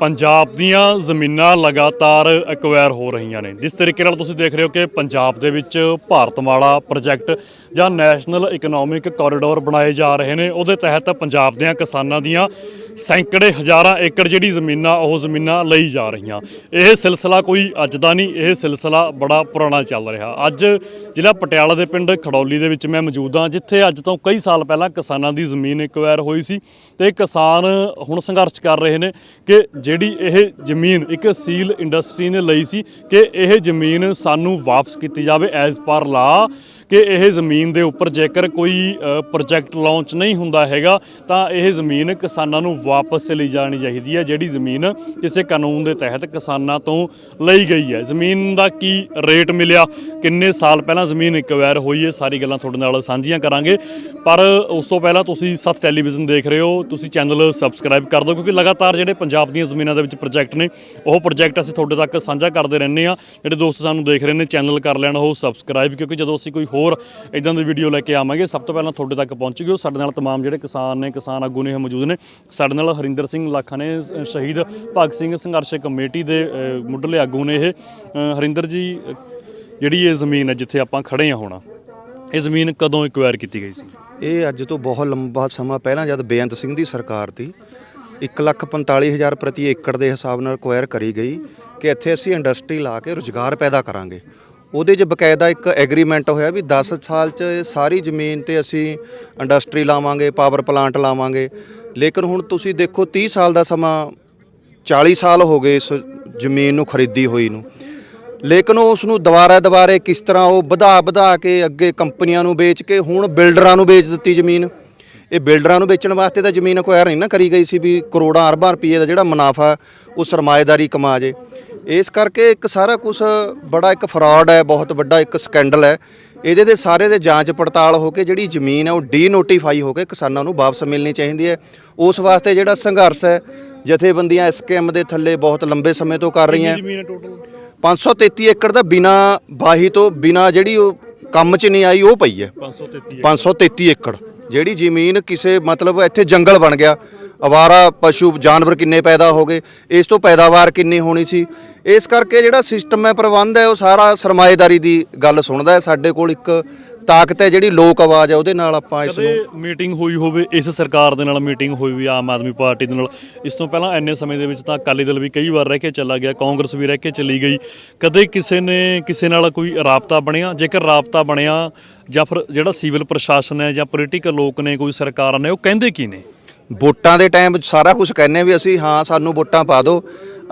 ਪੰਜਾਬ ਦੀਆਂ ਜ਼ਮੀਨਾਂ ਲਗਾਤਾਰ ਐਕਵਾਇਰ ਹੋ ਰਹੀਆਂ ਨੇ। ਜਿਸ ਤਰੀਕੇ ਨਾਲ ਤੁਸੀਂ ਦੇਖ ਰਹੇ ਹੋ ਕਿ ਪੰਜਾਬ ਦੇ ਵਿੱਚ ਭਾਰਤਮਾਲਾ ਪ੍ਰੋਜੈਕਟ ਜਾਂ ਨੈਸ਼ਨਲ ਇਕਨੋਮਿਕ ਕੋਰੀਡੋਰ ਬਣਾਏ ਜਾ ਰਹੇ ਨੇ। ਉਹਦੇ ਤਹਿਤ ਪੰਜਾਬ ਦੀਆਂ ਕਿਸਾਨਾਂ ਦੀਆਂ ਸੈਂਕੜੇ ਹਜ਼ਾਰਾਂ ਏਕੜ ਜਿਹੜੀ ਜ਼ਮੀਨਾਂ, ਉਹ ਜ਼ਮੀਨਾਂ ਲਈ ਜਾ ਰਹੀਆਂ। ਇਹ ਸਿਲਸਿਲਾ ਕੋਈ ਅੱਜ ਦਾ ਨਹੀਂ, ਇਹ ਸਿਲਸਿਲਾ ਬੜਾ ਪੁਰਾਣਾ ਚੱਲ ਰਿਹਾ। ਅੱਜ ਜ਼ਿਲ੍ਹਾ ਪਟਿਆਲਾ ਦੇ ਪਿੰਡ ਖੜੌਲੀ ਦੇ ਵਿੱਚ ਮੈਂ ਮੌਜੂਦ ਹਾਂ, ਜਿੱਥੇ ਅੱਜ ਤੋਂ ਕਈ ਸਾਲ ਪਹਿਲਾਂ ਕਿਸਾਨਾਂ ਦੀ ਜ਼ਮੀਨ ਐਕਵਾਇਰ ਹੋਈ ਸੀ ਤੇ ਕਿਸਾਨ ਹੁਣ ਸੰਘਰਸ਼ ਕਰ ਰਹੇ ਨੇ ਕਿ ਜਿਹੜੀ ਇਹ ਜ਼ਮੀਨ ਇੱਕ ਸੀਲ ਇੰਡਸਟਰੀ ਨੇ ਲਈ ਸੀ ਕਿ ਇਹ ਜ਼ਮੀਨ ਸਾਨੂੰ ਵਾਪਸ ਕੀਤੀ ਜਾਵੇ ਐਜ਼ ਪਰ ਲਾ ਕਿ ਇਹ ਜ਼ਮੀਨ ਦੇ ਉੱਪਰ ਜੇਕਰ ਕੋਈ ਪ੍ਰੋਜੈਕਟ ਲਾਂਚ ਨਹੀਂ ਹੁੰਦਾ ਹੈਗਾ, ਤਾਂ ਇਹ ਜ਼ਮੀਨ ਕਿਸਾਨਾਂ ਨੂੰ ਵਾਪਸ ਲਈ ਜਾਣੀ ਚਾਹੀਦੀ ਹੈ, ਜਿਹੜੀ ਜ਼ਮੀਨ ਕਿਸੇ ਕਾਨੂੰਨ ਦੇ ਤਹਿਤ ਕਿਸਾਨਾਂ ਤੋਂ ਲਈ ਗਈ ਹੈ। ਜ਼ਮੀਨ ਦਾ ਕੀ ਰੇਟ ਮਿਲਿਆ? ਕਿੰਨੇ ਸਾਲ ਪਹਿਲਾਂ ਜ਼ਮੀਨ ਐਕਵਾਇਰ ਹੋਈ ਹੈ? ਸਾਰੀ ਗੱਲਾਂ ਤੁਹਾਡੇ ਨਾਲ ਸਾਂਝੀਆਂ ਕਰਾਂਗੇ। ਪਰ ਉਸ ਤੋਂ ਪਹਿਲਾਂ ਤੁਸੀਂ ਸੱਤ ਟੈਲੀਵਿਜ਼ਨ ਦੇਖ ਰਹੇ ਹੋ, ਤੁਸੀਂ ਚੈਨਲ ਸਬਸਕ੍ਰਾਈਬ ਕਰ ਦਿਓ, ਕਿਉਂਕਿ ਲਗਾਤਾਰ ਜਿਹੜੇ ਪੰਜਾਬ ਦੀਆਂ ਜ਼ਮੀਨਾਂ ਦੇ ਵਿੱਚ ਪ੍ਰੋਜੈਕਟ ਨੇ, ਉਹ ਪ੍ਰੋਜੈਕਟ ਅਸੀਂ ਤੁਹਾਡੇ ਤੱਕ ਸਾਂਝਾ ਕਰਦੇ ਰਹਿੰਦੇ ਆ ਜਿਹੜੇ ਦੋਸਤ ਸਾਨੂੰ ਦੇਖ ਰਹੇ ਨੇ ਚੈਨਲ ਕਰ ਲੈਣ, ਉਹ ਸਬਸਕ੍ਰਾਈਬ ਕਿਉਂਕਿ ਜਦੋਂ ਅਸੀਂ ਕੋਈ ਹੋਰ ਇਦਾਂ ਦੀ ਵੀਡੀਓ ਲੈ ਕੇ ਆਵਾਂਗੇ। ਸਭ ਤੋਂ ਪਹਿਲਾਂ ਤੁਹਾਡੇ ਤੱਕ ਪਹੁੰਚੂਗੀ ਉਹ ਸਾਡੇ ਨਾਲ ਤਮਾਮ ਜਿਹੜੇ ਕਿਸਾਨ ਨੇ, ਕਿਸਾਨ ਆਗੂ ਨੇ ਉਹ ਮੌਜੂਦ ਨੇ। ਸਾਡੇ ਨਾਲ ਹਰਿੰਦਰ ਸਿੰਘ ਲਾਖਾ ਨੇ ਸ਼ਹੀਦ ਭਗਤ ਸਿੰਘ ਸੰਘਰਸ਼ ਕਮੇਟੀ ਦੇ ਮੁੱਢਲੇ ਆਗੂ ਨੇ ਇਹ। ਹਰਿੰਦਰ ਜੀ, ਜਿਹੜੀ ਇਹ ਜ਼ਮੀਨ ਹੈ ਜਿੱਥੇ ਆਪਾਂ ਖੜੇ ਆ ਹੋਣਾ, ਇਹ ਜ਼ਮੀਨ ਕਦੋਂ ਐਕਵਾਇਰ ਕੀਤੀ ਗਈ ਸੀ? ਇਹ ਅੱਜ ਤੋਂ ਬਹੁਤ ਲੰਬਾ ਸਮਾਂ ਪਹਿਲਾਂ ਜਦ ਬੇਅੰਤ ਸਿੰਘ ਦੀ ਸਰਕਾਰ ਤੀ 145000 ਪ੍ਰਤੀ ਏਕੜ ਦੇ ਹਿਸਾਬ ਨਾਲ ਅਕਵਾਇਰ ਕਰੀ ਗਈ ਕਿ ਇੱਥੇ ਅਸੀਂ ਇੰਡਸਟਰੀ ਲਾ ਕੇ ਰੁਜ਼ਗਾਰ ਪੈਦਾ ਕਰਾਂਗੇ। ਉਹਦੇ 'ਚ ਬਕਾਇਦਾ ਇੱਕ ਐਗਰੀਮੈਂਟ ਹੋਇਆ ਵੀ 10 ਸਾਲ 'ਚ ਇਹ ਸਾਰੀ ਜ਼ਮੀਨ ਤੇ ਅਸੀਂ ਇੰਡਸਟਰੀ ਲਾਵਾਂਗੇ ਪਾਵਰ ਪਲਾਂਟ ਲਾਵਾਂਗੇ। ਲੇਕਿਨ ਹੁਣ ਤੁਸੀਂ ਦੇਖੋ 30 ਸਾਲ ਦਾ ਸਮਾਂ 40 ਸਾਲ ਹੋ ਗਏ ਇਸ ਜ਼ਮੀਨ ਨੂੰ ਖਰੀਦੀ ਹੋਈ ਨੂੰ। ਲੇਕਿਨ ਉਸ ਨੂੰ ਦੁਬਾਰਾ ਦੁਬਾਰੇ ਕਿਸ ਤਰ੍ਹਾਂ ਉਹ ਵਧਾ ਵਧਾ ਕੇ ਅੱਗੇ ਕੰਪਨੀਆਂ ਨੂੰ ਵੇਚ ਕੇ ਹੁਣ ਬਿਲਡਰਾਂ ਨੂੰ ਵੇਚ ਦਿੱਤੀ ਜ਼ਮੀਨ। ਇਹ ਬਿਲਡਰਾਂ ਨੂੰ ਵੇਚਣ ਵਾਸਤੇ ਤਾਂ ਜ਼ਮੀਨ ਅਕਵਾਇਰ ਨਹੀਂ ਨਾ ਕਰੀ ਗਈ ਸੀ ਵੀ ਕਰੋੜਾਂ ਅਰਬਾਂ ਰੁਪਏ ਦਾ ਜਿਹੜਾ ਮੁਨਾਫਾ, ਉਹ ਸਰਮਾਏਦਾਰੀ ਕਮਾ ਜੇ। ਇਸ ਕਰਕੇ ਇੱਕ ਸਾਰਾ ਕੁਝ ਬੜਾ ਇੱਕ ਫਰਾਡ ਹੈ ਬਹੁਤ ਵੱਡਾ ਇੱਕ ਸਕੈਂਡਲ ਹੈ। ਇਹਦੇ ਦੇ ਸਾਰੇ ਦੇ ਜਾਂਚ ਪੜਤਾਲ ਹੋ ਕੇ ਜਿਹੜੀ ਜ਼ਮੀਨ ਹੈ ਉਹ ਡੀ ਨੋਟੀਫਾਈ ਹੋ ਕੇ ਕਿਸਾਨਾਂ ਨੂੰ ਵਾਪਸ ਮਿਲਣੀ ਚਾਹੀਦੀ ਹੈ। ਉਸ ਵਾਸਤੇ ਜਿਹੜਾ ਸੰਘਰਸ਼ ਹੈ ਜਥੇਬੰਦੀਆਂ ਐਸਕੇਐਮ ਦੇ ਥੱਲੇ ਬਹੁਤ ਲੰਬੇ ਸਮੇਂ ਤੋਂ ਕਰ ਰਹੀਆਂ। ਜ਼ਮੀਨ ਹੈ ਟੋਟਲ 533 ਏਕੜ ਦਾ ਬਿਨਾ ਬਾਹੀ ਤੋਂ ਬਿਨਾ ਜਿਹੜੀ ਉਹ ਕੰਮ 'ਚ ਨਹੀਂ ਆਈ ਉਹ ਪਈ ਹੈ। 533 533 ਏਕੜ। ਜਿਹੜੀ ਜ਼ਮੀਨ ਕਿਸੇ ਮਤਲਬ ਇੱਥੇ ਜੰਗਲ ਬਣ ਗਿਆ, ਅਵਾਰਾ ਪਸ਼ੂ ਜਾਨਵਰ ਕਿੰਨੇ ਪੈਦਾ ਹੋ ਗਏ, ਇਸ ਤੋਂ ਪੈਦਾਵਾਰ ਕਿੰਨੀ ਹੋਣੀ ਸੀ? ਇਸ ਕਰਕੇ ਜਿਹੜਾ ਸਿਸਟਮ ਹੈ, ਪ੍ਰਬੰਧ ਹੈ, ਉਹ ਸਾਰਾ ਸਰਮਾਏਦਾਰੀ ਦੀ ਗੱਲ ਸੁਣਦਾ ਹੈ। ਸਾਡੇ ਕੋਲ ਇੱਕ ਤਾਕਤ ਹੈ ਜਿਹੜੀ ਲੋਕ ਆਵਾਜ਼ ਹੈ ਉਹਦੇ ਨਾਲ ਆਪਾਂ ਇਸ ਨੂੰ ਕਦੇ ਮੀਟਿੰਗ ਹੋਈ ਹੋਵੇ ਇਸ ਸਰਕਾਰ ਦੇ ਨਾਲ ਮੀਟਿੰਗ ਹੋਈ ਵੀ ਆਮ ਆਦਮੀ ਪਾਰਟੀ ਦੇ ਨਾਲ। ਇਸ ਤੋਂ ਪਹਿਲਾਂ ਐਨੇ ਸਮੇਂ ਦੇ ਵਿੱਚ ਤਾਂ ਅਕਾਲੀ ਦਲ ਵੀ ਕਈ ਵਾਰ ਰਹਿ ਕੇ ਚਲਾ ਗਿਆ ਕਾਂਗਰਸ ਵੀ ਰਹਿ ਕੇ ਚਲੀ ਗਈ। ਕਦੇ ਕਿਸੇ ਨੇ ਕਿਸੇ ਨਾਲ ਕੋਈ ਰਾਬਤਾ ਬਣਿਆ? ਜੇਕਰ ਰਾਬਤਾ ਬਣਿਆ ਜਾਂ ਫਿਰ ਜਿਹੜਾ ਸਿਵਲ ਪ੍ਰਸ਼ਾਸਨ ਹੈ ਜਾਂ ਪੋਲੀਟੀਕਲ ਲੋਕ ਨੇ ਕੋਈ ਸਰਕਾਰਾਂ ਨੇ ਉਹ ਕਹਿੰਦੇ ਕੀ ਨੇ? ਵੋਟਾਂ ਦੇ ਟਾਈਮ ਸਾਰਾ ਕੁਝ ਕਹਿੰਦੇ ਵੀ ਅਸੀਂ ਹਾਂ ਸਾਨੂੰ ਵੋਟਾਂ ਪਾ ਦਿਓ।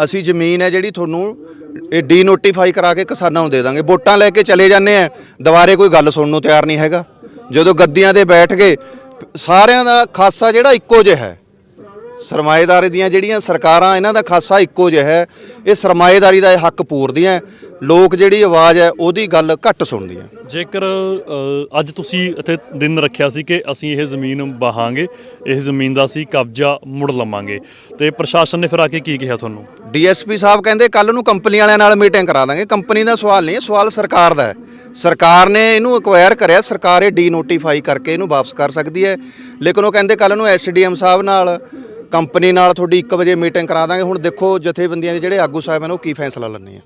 ਅਸੀਂ ਜ਼ਮੀਨ ਹੈ ਜਿਹੜੀ ਤੁਹਾਨੂੰ ਇਹ ਡੀ ਨੋਟੀਫਾਈ ਕਰਾ ਕੇ ਕਿਸਾਨਾਂ ਨੂੰ ਦੇ ਦਾਂਗੇ। ਵੋਟਾਂ ਲੈ ਕੇ ਚਲੇ ਜਾਂਦੇ ਆ। ਦੁਬਾਰੇ ਕੋਈ ਗੱਲ ਸੁਣਨ ਨੂੰ ਤਿਆਰ ਨਹੀਂ ਹੈਗਾ। ਜਦੋਂ ਗੱਦੀਆਂ 'ਤੇ ਬੈਠ ਗਏ ਸਾਰਿਆਂ ਦਾ ਖਾਸਾ ਜਿਹੜਾ ਇੱਕੋ ਜਿਹਾ ਹੈ। ਸਰਮਾਏਦਾਰੀ ਦੀਆਂ ਜਿਹੜੀਆਂ ਸਰਕਾਰਾਂ, ਇਹਨਾਂ ਦਾ ਖਾਸਾ ਇੱਕੋ ਜਿਹਾ ਹੈ। ਇਹ ਸਰਮਾਏਦਾਰੀ ਦਾ ਇਹ ਹੱਕ ਪੂਰਦੀਆਂ ਲੋਕ ਜਿਹੜੀ ਆਵਾਜ਼ ਹੈ, ਉਹਦੀ ਗੱਲ ਘੱਟ ਸੁਣਦੀਆਂ। ਜੇਕਰ ਅੱਜ ਤੁਸੀਂ ਇੱਥੇ ਦਿਨ ਰੱਖਿਆ ਸੀ ਕਿ ਅਸੀਂ ਇਹ ਜ਼ਮੀਨ ਬਹਾਂਗੇ ਇਹ ਜ਼ਮੀਨ ਦਾ ਅਸੀਂ ਕਬਜ਼ਾ ਮੁੜ ਲਵਾਂਗੇ। ਤੇ ਪ੍ਰਸ਼ਾਸਨ ਨੇ ਫਿਰ ਆ ਕੇ ਕੀ ਕਿਹਾ ਤੁਹਾਨੂੰ? ਡੀਐਸਪੀ ਸਾਹਿਬ ਕਹਿੰਦੇ ਕੱਲ ਨੂੰ ਕੰਪਨੀ ਵਾਲਿਆਂ ਨਾਲ ਮੀਟਿੰਗ ਕਰਾ ਦਾਂਗੇ। ਕੰਪਨੀ ਦਾ ਸਵਾਲ ਨਹੀਂ ਹੈ ਸਵਾਲ ਸਰਕਾਰ ਦਾ ਹੈ। ਸਰਕਾਰ ਨੇ ਇਹਨੂੰ ਅਕਵਾਇਰ ਕਰਿਆ, ਸਰਕਾਰ ਇਹ ਡੀ ਨੋਟੀਫਾਈ ਕਰਕੇ ਇਹਨੂੰ ਵਾਪਸ ਕਰ ਸਕਦੀ ਹੈ। ਲੇਕਿਨ ਉਹ ਕਹਿੰਦੇ ਕੱਲ ਨੂੰ ਐਸਡੀਐਮ ਸਾਹਿਬ ਨਾਲ, ਕੰਪਨੀ ਨਾਲ ਤੁਹਾਡੀ 1 ਵਜੇ ਮੀਟਿੰਗ ਕਰਾ ਦਾਂਗੇ। ਹੁਣ ਦੇਖੋ ਜਥੇਬੰਦੀਆਂ ਦੇ ਜਿਹੜੇ ਆਗੂ ਸਾਹਿਬ ਹਨ, ਉਹ ਕੀ ਫੈਸਲਾ ਲੈਂਦੇ ਆ।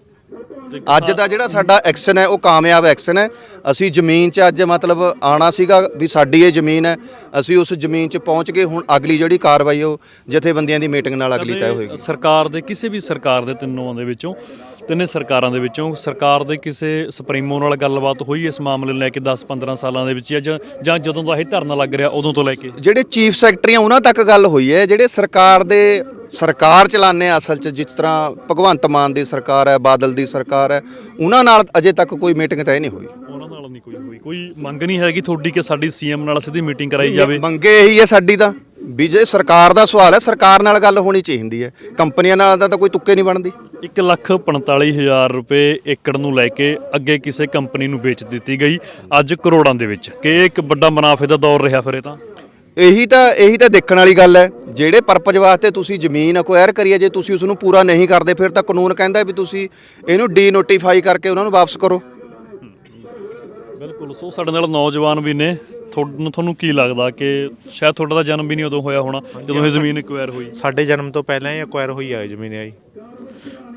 ਅੱਜ ਦਾ ਜਿਹੜਾ ਸਾਡਾ ਐਕਸ਼ਨ ਹੈ, ਉਹ ਕਾਮਯਾਬ ਐਕਸ਼ਨ ਹੈ। ਅਸੀਂ ਜ਼ਮੀਨ 'ਚ ਅੱਜ ਮਤਲਬ ਆਣਾ ਸੀਗਾ ਵੀ ਸਾਡੀ ਇਹ ਜ਼ਮੀਨ ਹੈ। ਅਸੀਂ ਉਸ ਜ਼ਮੀਨ 'ਚ ਪਹੁੰਚ ਗਏ ਹੁਣ ਅਗਲੀ ਜਿਹੜੀ ਕਾਰਵਾਈ ਉਹ ਜਥੇਬੰਦੀਆਂ ਦੀ ਮੀਟਿੰਗ ਨਾਲ ਅਗਲੀ ਤੈਅ ਹੋਏਗੀ। ਸਰਕਾਰ ਦੇ, ਕਿਸੇ ਵੀ ਸਰਕਾਰ ਦੇ ਤਿੰਨੋਂ ਦੇ ਵਿੱਚੋਂ ਤਿੰਨੇ ਸਰਕਾਰਾਂ ਦੇ ਵਿੱਚੋਂ ਸਰਕਾਰ ਦੇ ਕਿਸੇ ਸੁਪਰੀਮੋ ਨਾਲ ਗੱਲਬਾਤ ਹੋਈ ਇਸ ਮਾਮਲੇ ਨੂੰ ਲੈ ਕੇ 10-15 ਸਾਲਾਂ ਦੇ ਵਿੱਚ ਜਾਂ ਜਦੋਂ ਦਾ ਇਹ ਧਰਨਾ ਲੱਗ ਰਿਹਾ ਉਦੋਂ ਤੋਂ ਲੈ ਕੇ? ਜਿਹੜੇ ਚੀਫ ਸੈਕਟਰੀ ਆ ਉਹਨਾਂ ਤੱਕ ਗੱਲ ਹੋਈ ਹੈ ਜਿਹੜੇ ਸਰਕਾਰ ਦੇ ਸਰਕਾਰ ਆ ਅਸਲ 'ਚ ਜਿਸ ਤਰ੍ਹਾਂ ਭਗਵੰਤ ਮਾਨ ਦੀ ਸਰਕਾਰ ਹੈ ਬਾਦਲ ਦੀ ਸਰਕਾਰ ਹੈ ਉਹਨਾਂ ਨਾਲ ਅਜੇ ਤੱਕ ਕੋਈ ਮੀਟਿੰਗ ਤੈਅ ਨਹੀਂ ਹੋਈ। ਉਹਨਾਂ ਨਾਲ ਨਹੀਂ ਕੋਈ ਹੋਈ। ਕੋਈ ਮੰਗ ਨਹੀਂ ਹੈਗੀ ਤੁਹਾਡੀ ਕਿ ਸਾਡੀ ਸੀਐਮ ਨਾਲ ਸਿੱਧੀ ਮੀਟਿੰਗ ਕਰਾਈ ਜਾਵੇ? ਮੰਗੇ ਇਹੀ ਹੈ ਸਾਡੀ ਤਾਂ। ਵੀ ਜੇ ਸਰਕਾਰ ਦਾ ਸਵਾਲ ਹੈ ਸਰਕਾਰ ਨਾਲ ਗੱਲ ਹੋਣੀ ਚਾਹੀਦੀ ਹੈ। ਕੰਪਨੀਆਂ ਨਾਲ ਤਾਂ ਕੋਈ ਤੁੱਕੇ ਨਹੀਂ ਬਣਦੀ। ਇੱਕ ਲੱਖ 45000 ਰੁਪਏ ਏਕੜ ਨੂੰ ਲੈ ਕੇ ਅੱਗੇ ਕਿਸੇ ਕੰਪਨੀ ਨੂੰ ਵੇਚ ਦਿੱਤੀ ਗਈ ਅੱਜ ਕਰੋੜਾਂ ਦੇ ਵਿੱਚ। ਕਿ ਇਹ ਇੱਕ ਵੱਡਾ ਮੁਨਾਫੇ ਦਾ ਦੌਰ ਰਿਹਾ ਫਿਰ ਇਹ ਤਾਂ। ਇਹੀ ਤਾਂ ਇਹੀ ਤਾਂ ਦੇਖਣ ਵਾਲੀ ਗੱਲ ਹੈ। ਜਿਹੜੇ ਪਰਪਸ ਵਾਸਤੇ ਤੁਸੀਂ ਜ਼ਮੀਨ ਅਕਵਾਇਰ ਕਰੀਏ ਜੇ ਤੁਸੀਂ ਉਸ ਨੂੰ ਪੂਰਾ ਨਹੀਂ ਕਰਦੇ ਫਿਰ ਤਾਂ ਕਾਨੂੰਨ ਕਹਿੰਦਾ ਵੀ ਤੁਸੀਂ ਇਹਨੂੰ ਡੀ ਨੋਟੀਫਾਈ ਕਰਕੇ ਉਹਨਾਂ ਨੂੰ ਵਾਪਸ ਕਰੋ। ਬਿਲਕੁਲ। ਸੋ ਸਾਡੇ ਨਾਲ ਨੌਜਵਾਨ ਵੀ ਨੇ। ਤੁਹਾਨੂੰ ਤੁਹਾਨੂੰ ਕੀ ਲੱਗਦਾ ਕਿ ਸ਼ਾਇਦ ਤੁਹਾਡਾ ਤਾਂ ਜਨਮ ਵੀ ਨਹੀਂ ਉਦੋਂ ਹੋਇਆ ਹੋਣਾ ਜਦੋਂ ਇਹ ਜ਼ਮੀਨ ਐਕਵਾਇਰ ਹੋਈ? ਸਾਡੇ ਜਨਮ ਤੋਂ ਪਹਿਲਾਂ ਹੀ ਐਕਵਾਇਰ ਹੋਈ ਆ ਇਹ ਜ਼ਮੀਨ ਆਈ।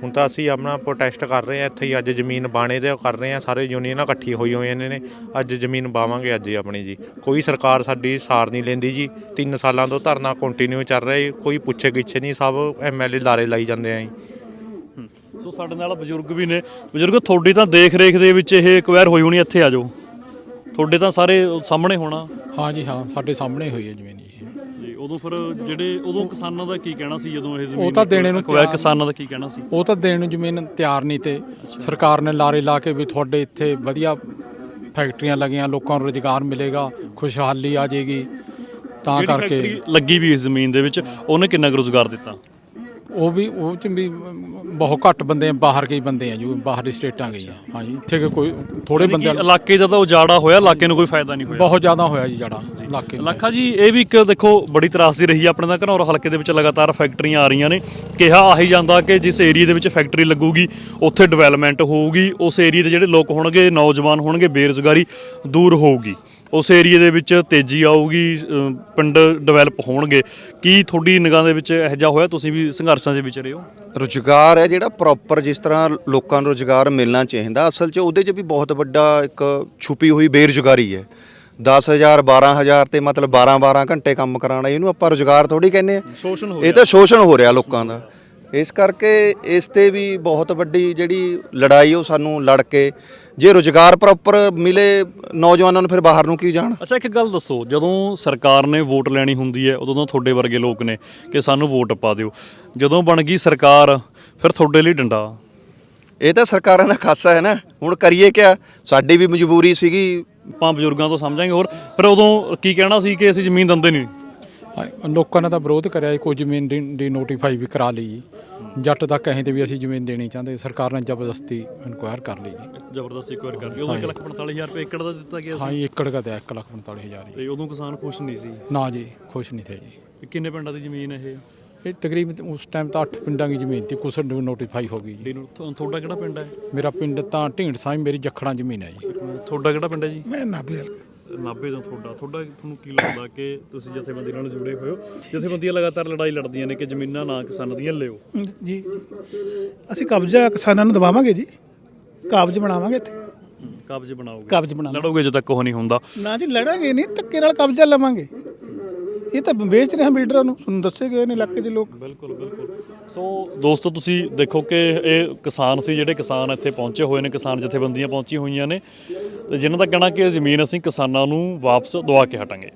ਹੁਣ ਤਾਂ ਅਸੀਂ ਆਪਣਾ ਪ੍ਰੋਟੈਸਟ ਕਰ ਰਹੇ ਆ ਇੱਥੇ ਹੀ ਅੱਜ ਜ਼ਮੀਨ ਬਾਣੇ ਦੇ ਕਰ ਰਹੇ ਆ ਸਾਰੇ ਯੂਨੀਅਨਾਂ ਇਕੱਠੀਆਂ ਹੋਈ ਹੋਈਆਂ ਨੇ ਨੇ ਅੱਜ ਜ਼ਮੀਨ ਬਾਵਾਂਗੇ ਅੱਜ ਹੀ ਆਪਣੀ ਜੀ। ਕੋਈ ਸਰਕਾਰ ਸਾਡੀ ਸਾਰ ਨਹੀਂ ਲੈਂਦੀ ਜੀ 3 ਸਾਲਾਂ ਤੋਂ ਧਰਨਾ ਕੰਟੀਨਿਊ ਚੱਲ ਰਿਹਾ ਜੀ ਕੋਈ ਪੁੱਛੇ ਗਿੱਛੇ ਨਹੀਂ ਸਭ ਐਮਐਲਏ ਲਾਰੇ ਲਾਈ ਜਾਂਦੇ ਆ ਜੀ। ਸੋ ਸਾਡੇ ਨਾਲ ਬਜ਼ੁਰਗ ਵੀ ਨੇ ਬਜ਼ੁਰਗ ਤੁਹਾਡੀ ਤਾਂ ਦੇਖ ਰੇਖ ਦੇ ਵਿੱਚ ਇਹ ਐਕਵਾਇਰ ਹੋਈ ਹੋਣੀ ਇੱਥੇ ਆ ਜਾਓ। ਤੁਹਾਡੇ ਤਾਂ ਸਾਰੇ ਸਾਹਮਣੇ ਹੋਣਾ। ਹਾਂ ਜੀ ਹਾਂ ਸਾਡੇ ਸਾਹਮਣੇ ਹੋਈ ਹੈ ਜ਼ਮੀਨ ਜੀ ਜੀ ਉਦੋਂ ਫਿਰ ਜਿਹੜੇ ਉਦੋਂ ਕਿਸਾਨਾਂ ਦਾ ਕੀ ਕਹਿਣਾ ਸੀ ਜਦੋਂ ਇਹ ਜ਼ਮੀਨ ਉਹ ਤਾਂ ਦੇਣੇ ਨੂੰ ਤਿਆਰ- ਕਿਸਾਨਾਂ ਦਾ ਕੀ ਕਹਿਣਾ ਸੀ? ਉਹ ਤਾਂ ਦੇਣ ਨੂੰ ਜ਼ਮੀਨ ਤਿਆਰ ਨਹੀਂ ਤੇ ਸਰਕਾਰ ਨੇ ਲਾਰੇ ਲਾ ਕੇ ਵੀ ਤੁਹਾਡੇ ਇੱਥੇ ਵਧੀਆ ਫੈਕਟਰੀਆਂ ਲੱਗੀਆਂ ਲੋਕਾਂ ਨੂੰ ਰੁਜ਼ਗਾਰ ਮਿਲੇਗਾ ਖੁਸ਼ਹਾਲੀ ਆ ਜਾਏਗੀ। ਤਾਂ ਜਿਹੜੀ ਕਰਕੇ ਲੱਗੀ ਵੀ ਇਸ ਜ਼ਮੀਨ ਦੇ ਵਿੱਚ ਉਹਨੇ ਕਿੰਨਾ ਕੁ ਰੋਜ਼ਗਾਰ ਦਿੱਤਾ? ਉਹ ਵੀ ਉਹ ਚ ਵੀ ਬਹੁਤ ਘੱਟ ਬੰਦੇ ਆ, ਬਾਹਰ ਗਏ ਬੰਦੇ ਆ ਜੋ ਬਾਹਰੀ ਸਟੇਟਾਂ ਗਈਆਂ ਹਾਂ ਜੀ ਇੱਥੇ ਕੋਈ ਥੋੜੇ ਨੂੰ ਇਲਾਕੇ ਦਾ ਤਾਂ ਉਜਾੜਾ ਹੋਇਆ ਇਲਾਕੇ ਨੂੰ ਕੋਈ ਫਾਇਦਾ ਨਹੀਂ ਹੋਇਆ। ਬਹੁਤ ਜ਼ਿਆਦਾ ਹੋਇਆ ਜੀ ਜੜਾ ਇਲਾਕੇ ਨੂੰ। ਲੱਖਾ ਜੀ ਇਹ ਵੀ ਇੱਕ ਦੇਖੋ ਬੜੀ ਤਰਾਸਦੀ ਰਹੀ ਆ ਆਪਣੇ ਤਾਂ ਘਨੌਰ ਹਲਕੇ ਦੇ ਵਿੱਚ ਲਗਾਤਾਰ ਫੈਕਟਰੀਆਂ ਆ ਰਹੀਆਂ ਨੇ। ਕਿਹਾ ਆਹੀ ਜਾਂਦਾ ਕਿ ਜਿਸ ਏਰੀਆ ਦੇ ਵਿੱਚ ਫੈਕਟਰੀ ਲੱਗੂਗੀ ਉੱਥੇ ਡਿਵੈਲਪਮੈਂਟ ਹੋਊਗੀ ਉਸ ਏਰੀਆ ਦੇ ਜਿਹੜੇ ਲੋਕ ਹੋਣਗੇ ਨੌਜਵਾਨ ਹੋਣਗੇ ਬੇਰੁਜ਼ਗਾਰੀ ਦੂਰ ਹੋਊਗੀ। ਉਸ ਏਰੀਆ ਦੇ ਵਿੱਚ ਤੇਜ਼ੀ ਆਊਗੀ ਅ, ਪਿੰਡ ਡਿਵੈਲਪ ਹੋਣਗੇ। ਕੀ ਤੁਹਾਡੀ ਨਿਗਾਹ ਦੇ ਵਿੱਚ ਇਹੋ ਜਿਹਾ ਹੋਇਆ? ਤੁਸੀਂ ਵੀ ਸੰਘਰਸ਼ਾਂ ਦੇ ਵਿੱਚ ਰਹੇ ਹੋ? ਰੁਜ਼ਗਾਰ ਹੈ ਜਿਹੜਾ ਪ੍ਰੋਪਰ ਜਿਸ ਤਰ੍ਹਾਂ ਲੋਕਾਂ ਨੂੰ ਰੁਜ਼ਗਾਰ ਮਿਲਣਾ ਚਾਹੀਦਾ। ਅਸਲ 'ਚ ਉਹਦੇ 'ਚ ਵੀ ਬਹੁਤ ਵੱਡਾ ਇੱਕ ਛੁਪੀ ਹੋਈ ਬੇਰੁਜ਼ਗਾਰੀ ਹੈ। 10000 12000 ਤੇ ਮਤਲਬ 12 12 ਘੰਟੇ ਕੰਮ ਕਰਾਉਣਾ ਇਹਨੂੰ ਆਪਾਂ ਰੁਜ਼ਗਾਰ ਥੋੜੀ ਕਹਿੰਦੇ ਆ ਸ਼ੋਸ਼ਣ ਹੋ ਇਹ ਤਾਂ ਸ਼ੋਸ਼ਣ ਹੋ ਰਿਹਾ ਲੋਕਾਂ ਦਾ। ਇਸ ਕਰਕੇ ਇਸ ਤੇ ਵੀ ਬਹੁਤ ਵੱਡੀ ਜਿਹੜੀ ਲੜਾਈ ਉਹ ਸਾਨੂੰ ਲੜ ਕੇ ਜੇ ਰੁਜ਼ਗਾਰ ਪ੍ਰੋਪਰ ਮਿਲੇ ਨੌਜਵਾਨਾਂ ਨੂੰ ਫਿਰ ਬਾਹਰ ਨੂੰ ਕੀ ਜਾਣ? ਅੱਛਾ ਇੱਕ ਗੱਲ ਦੱਸੋ ਜਦੋਂ ਸਰਕਾਰ ਨੇ ਵੋਟ ਲੈਣੀ ਹੁੰਦੀ ਹੈ ਉਦੋਂ ਤਾਂ ਤੁਹਾਡੇ ਵਰਗੇ ਲੋਕ ਨੇ ਕਿ ਸਾਨੂੰ ਵੋਟ ਪਾ ਦਿਓ। ਜਦੋਂ ਬਣ ਗਈ ਸਰਕਾਰ ਫਿਰ ਤੁਹਾਡੇ ਲਈ ਡੰਡਾ। ਇਹ ਤਾਂ ਸਰਕਾਰਾਂ ਦਾ ਖਾਸਾ ਹੈ ਨਾ। ਹੁਣ ਕਰੀਏ ਕਿਆ? ਸਾਡੀ ਵੀ ਮਜਬੂਰੀ ਸੀਗੀ। ਆਪਾਂ ਬਜ਼ੁਰਗਾਂ ਤੋਂ ਸਮਝਾਂਗੇ। ਹੋਰ ਫਿਰ ਉਦੋਂ ਕੀ ਕਹਿਣਾ ਸੀ ਕਿ ਅਸੀਂ ਜ਼ਮੀਨ ਦਿੰਦੇ ਨਹੀਂ? ਹਾਂ, ਲੋਕਾਂ ਨੇ ਤਾਂ ਵਿਰੋਧ ਕਰਿਆ ਜੀ, ਕੋਈ ਜ਼ਮੀਨ ਦੀ ਦੀ ਨੋਟੀਫਾਈ ਵੀ ਕਰਾ ਲਈ ਜੀ। ਜੱਟ ਦਾ ਕਹੇ ਤੇ ਵੀ ਅਸੀਂ ਜ਼ਮੀਨ ਦੇਣੀ ਚਾਹੁੰਦੇ ਸਰਕਾਰ ਨੇ ਜ਼ਬਰਦਸਤੀ ਇਨਕੁਆਇਰ ਕਰ ਲਈ ਜੀ। ਜ਼ਬਰਦਸਤੀ ਇਕਵਾਇਰ ਕਰ ਲਈ। ਉਦੋਂ 1,45,000 ਰੁਪਏ ਏਕੜ ਦਾ ਦਿੱਤਾ ਗਿਆ ਹਾਂ ਸੀ। ਜੀ ਏਕੜ ਦਾ ਤੇ 145000 ਜੀ। ਤੇ ਉਦੋਂ ਕਿਸਾਨ ਖੁਸ਼ ਨਹੀਂ ਸੀ। ਨਾ ਜੀ ਖੁਸ਼ ਨਹੀਂ ਥੇ ਜੀ। ਕਿੰਨੇ ਪਿੰਡਾਂ ਦੀ ਜ਼ਮੀਨ ਇਹ? ਇਹ ਤਕਰੀਬਨ ਉਸ ਟਾਈਮ ਤਾਂ 8 ਪਿੰਡਾਂ ਦੀ ਜ਼ਮੀਨ ਤੇ ਕੁਛ ਨੂੰ ਨੋਟੀਫਾਈ ਹੋ ਗਈ ਜੀ। ਡੀ ਨੂੰ ਤੁਹਾ- ਤੁਹਾਡਾ ਕਿਹੜਾ ਪਿੰਡ ਹੈ? ਮੇਰਾ ਪਿੰਡ ਤਾਂ ਢੀਂਡ ਸਾਹਿਬ ਮੇਰੀ ਜਖੜਾਂ ਜ਼ਮੀਨ ਹੈ ਜੀ। ਤੁਹਾਡਾ ਕਿਹੜਾ ਪਿੰਡ ਹੈ ਜੀ? ਮੈਂ ਨਾਭੇ ਹਲਕਾ। ਨਾਭੇ ਤੋਂ ਤੁਹਾਡਾ। ਤੁਹਾਡਾ ਤੁਹਾਨੂੰ ਕੀ ਲੱਗਦਾ ਕਿ ਤੁਸੀਂ ਜਥੇਬੰਦੀ ਨਾਲ ਜੁੜੇ ਹੋਏ ਹੋ? ਜਥੇਬੰਦੀਆਂ ਲਗਾਤਾਰ ਲੜਾਈ ਲੜਦੀਆਂ ਨੇ ਕਿ ਜ਼ਮੀਨਾਂ ਨਾ ਕਿਸਾਨਾਂ ਦੀਆਂ ਲਿਓ। ਜੀ। ਅਸੀਂ ਕਬਜ਼ਾ ਕਿਸਾਨਾਂ ਨੂੰ ਦਵਾਵਾਂਗੇ ਜੀ। ਕਾਬਜ ਬਣਾਵਾਂਗੇ ਇੱਥੇ। ਕਬਜ਼ ਬਣਾਓਗੇ। ਕਬਜ਼ ਬਣਾ ਲੜੋਗੇ ਜਦੋਂ ਤੱਕ ਉਹ ਨਹੀਂ ਹੁੰਦਾ। ਨਾ ਜੀ ਲੜਾਂਗੇ ਨਹੀਂ ਧੱਕੇ ਨਾਲ ਕਬਜ਼ਾ ਲਵਾਂਗੇ। ਇਹ ਤਾਂ ਵੇਚ ਰਹੇ ਹਨ ਬਿਲਡਰਾਂ ਨੂੰ। ਤੁਹਾਨੂੰ ਦੱਸੇ ਗਏ ਨੇ ਇਲਾਕੇ ਦੇ ਲੋਕ। ਬਿਲਕੁਲ ਬਿਲਕੁਲ। ਸੋ ਦੋਸਤੋ ਤੁਸੀਂ ਦੇਖੋ ਕਿ ਇਹ ਕਿਸਾਨ ਸੀ ਜਿਹੜੇ ਕਿਸਾਨ ਇੱਥੇ ਪਹੁੰਚੇ ਹੋਏ ਨੇ ਕਿਸਾਨ ਜਥੇਬੰਦੀਆਂ ਪਹੁੰਚੀ ਹੋਈਆਂ ਨੇ। ਜਿਨ੍ਹਾਂ ਦਾ ਕਹਿਣਾ ਕਿ ਇਹ ਜ਼ਮੀਨ ਅਸੀਂ ਕਿਸਾਨਾਂ ਨੂੰ ਵਾਪਸ ਦਵਾ ਕੇ ਹਟਾਂਗੇ।